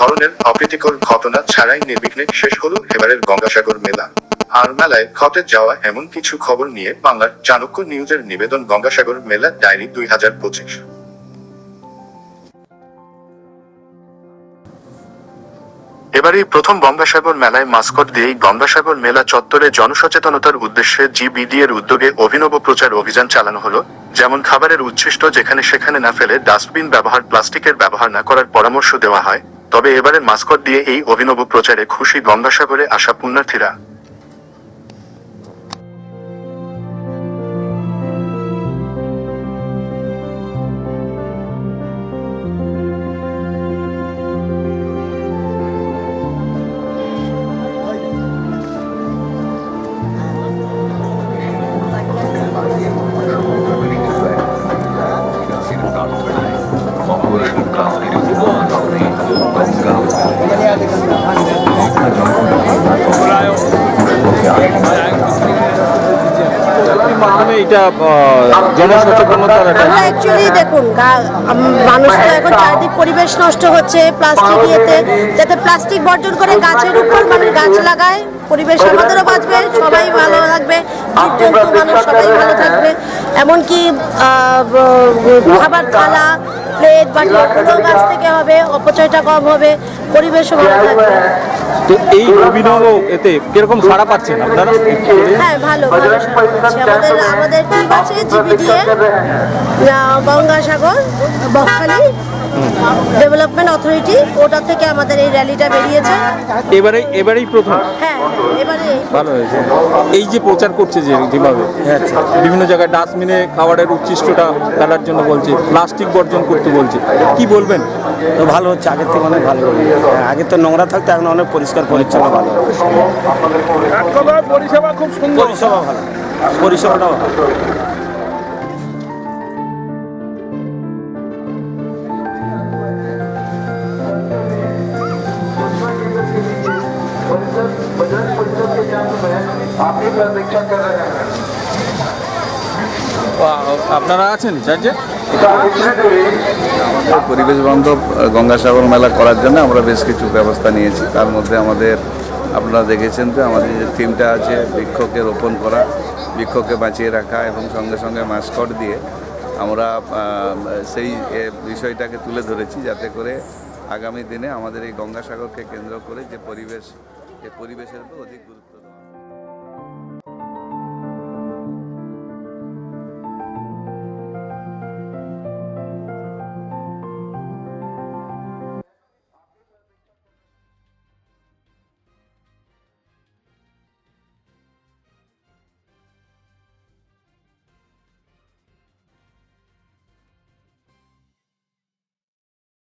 ধরনের অপ্রীতিকর ঘটনা ছাড়াই নির্বিঘ্নে শেষ হল এবারের গঙ্গাসাগর মেলা। আর মেলায় ঘটে যাওয়া এমন কিছু খবর নিয়ে বাংলার চাণক্য নিউজের নিবেদন গঙ্গাসাগর মেলা ডায়েরি দুই হাজার পঁচিশ। এবারই প্রথম গঙ্গাসাগর মেলায় মাস্কট দিয়েই গঙ্গাসাগর মেলা চত্বরে জনসচেতনতার উদ্দেশ্যে জিবিডি এর উদ্যোগে অভিনব প্রচার অভিযান চালানো হলো। যেমন খাবারের উচ্ছিষ্ট যেখানে সেখানে না ফেলে ডাস্টবিন ব্যবহার, প্লাস্টিকের ব্যবহার না করার পরামর্শ দেওয়া হয়। তবে এবারের মাস্কট দিয়ে এই অভিনব প্রচারে খুশি গঙ্গাসাগরে আসা পুণ্যার্থীরা। অ্যাকচুয়ালি দেখুন মানুষ তো এখন চারিদিক পরিবেশ নষ্ট হচ্ছে প্লাস্টিক ইয়েতে, যাতে প্লাস্টিক বর্জন করে গাছের উপর মানুষ গাছ লাগায়, পরিবেশ আমাদেরও বাঁচবে, সবাই ভালো থাকবে মানুষ সবাই ভালো থাকবে। এমনকি খাবার থালা প্লেট বাটি ওগুলো গাছ থেকে হবে অপচয়টা কম হবে পরিবেশও ভালো থাকবে। তো এই অভিনব এতে কীরকম সাড়া পাচ্ছেন আপনারা? হ্যাঁ ভালো ভালো আমাদের আমাদের টিম আছে G B D A Gangasagar Bakkhali development authority ওটা থেকে আমাদের এই র্যালিটা বেরিয়েছে। এবারে এবারেই প্রথম? হ্যাঁ এবারে। ভালো হয়েছে। এই যে প্রচার করছে যে যেভাবে বিভিন্ন জায়গায় ডাস্টবিনে খাবারের উচ্ছিষ্টটা ফেলার জন্য বলছে প্লাস্টিক বর্জন করতে বলছে কি বলবেন? তো ভালো হচ্ছে আগের থেকে অনেক ভালো হ্যাঁ, আগে তো নোংরা থাকতো এখন অনেক পরিষ্কার পরিচ্ছন্ন ভালো। পরিষেবা খুব সুন্দর। পরিষেবা ভালো। পরিষেবাটাও ভালো। আপনারা আছেন চার্জে পরিবেশ বান্ধব গঙ্গাসাগর মেলা করার জন্য আমরা বেশ কিছু ব্যবস্থা নিয়েছি। তার মধ্যে আমাদের, আপনারা দেখেছেন তো, আমাদের যে থিমটা আছে, বৃক্ষকে রোপণ করা, বৃক্ষকে বাঁচিয়ে রাখা এবং সঙ্গে সঙ্গে মাস্কট দিয়ে আমরা সেই বিষয়টাকে তুলে ধরেছি যাতে করে আগামী দিনে আমাদের এই গঙ্গাসাগরকে কেন্দ্র করে যে পরিবেশ এই পরিবেশের উপর অধিক গুরুত্ব